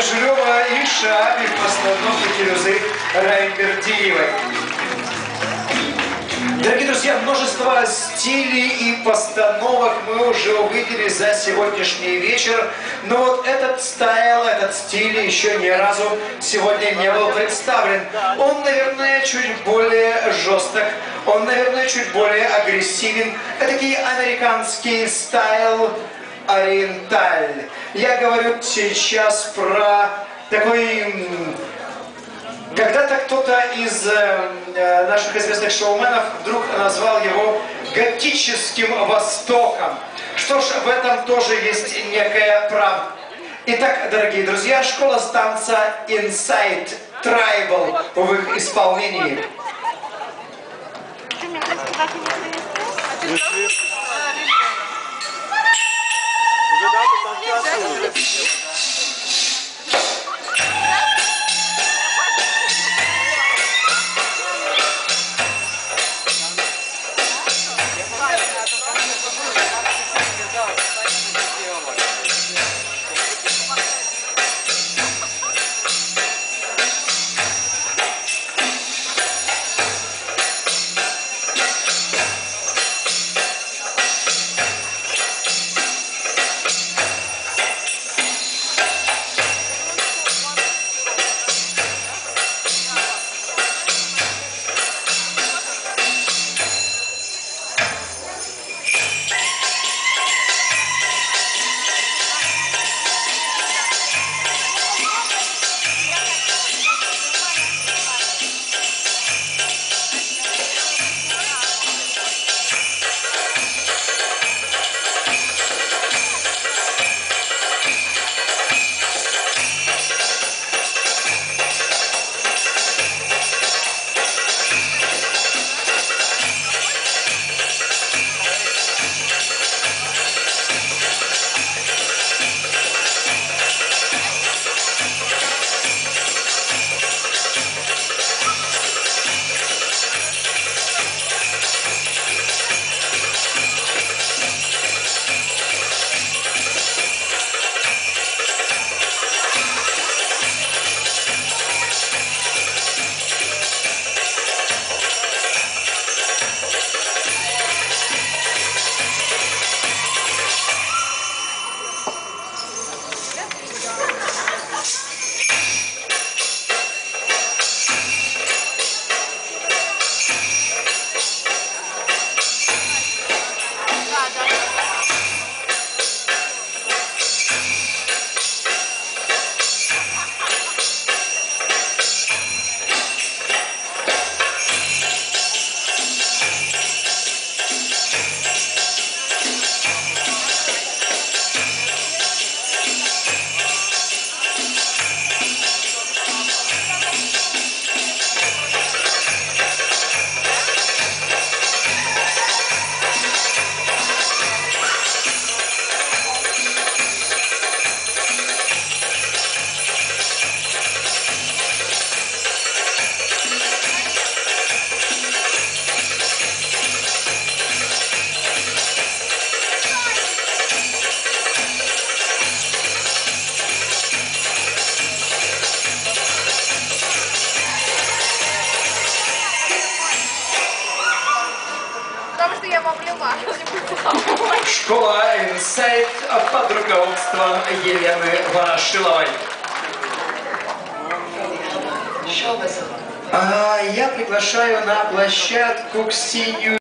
Межлева и Шабі в постановке Фирузы Райбердиевой. Дорогие друзья, множество стилей и постановок мы уже увидели за сегодняшний вечер. Но вот этот стайл, этот стиль еще ни разу сегодня не был представлен. Он, наверное, чуть более жесток, он, наверное, чуть более агрессивен. Это такой американский стайл ориенталь. Я говорю сейчас про такой когда-то кто-то из э, э, наших известных шоуменов вдруг назвал его готическим Востоком. Что ж, в этом тоже есть некая правда. Итак, дорогие друзья, школа станца Inside Tribal в их исполнении. Ты Obrigada. Что я вовлюма. Школа Inside под руководством Елены Ворошиловой. А, я приглашаю на площадку Ксению